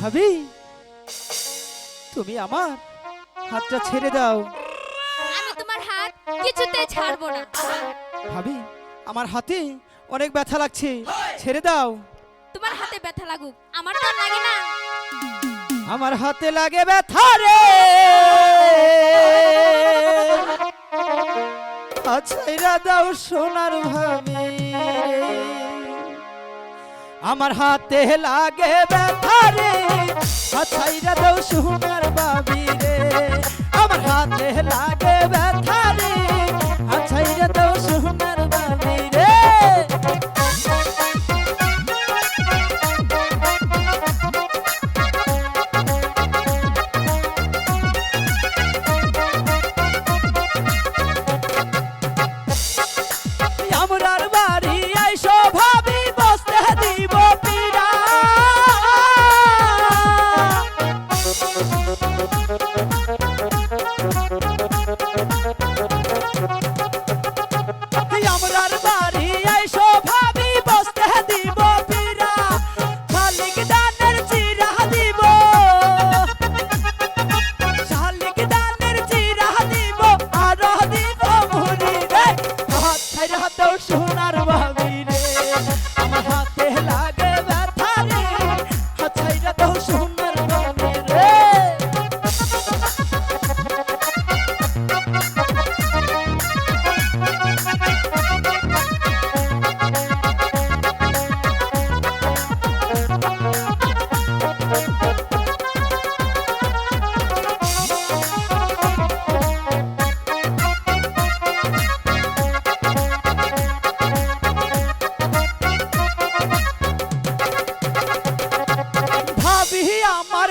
ভাবি তুমি আমার হাতটা ছেড়ে দাও। আমি তোমার হাত কিছুতে ছাড়বো না। ভাবি আমার হাতে অনেক ব্যথা লাগছে। ছেড়ে দাও। তোমার হাতে ব্যথা লাগুক আমার তো লাগে না। আমার হাতে লাগে ব্যথা রে। আচ্ছা দাও সোনার ভাবি। আমার হাতে লাগে ব্যথারে হাতাইরা দৌ সুনার বাবি রে। আমার হাতে লাগে ব্যথা yeah.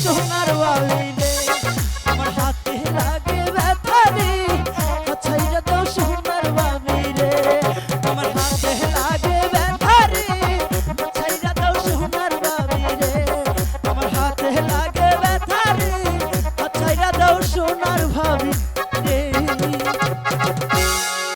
সোনার বালি আমার হাতে লাগে ব্যথা রে। ছাইরা তো সোনার বালি রে। আমার হাতে লাগে ব্যথা রে। ছাইরা তো সোনার বালি আমার হাতে লাগে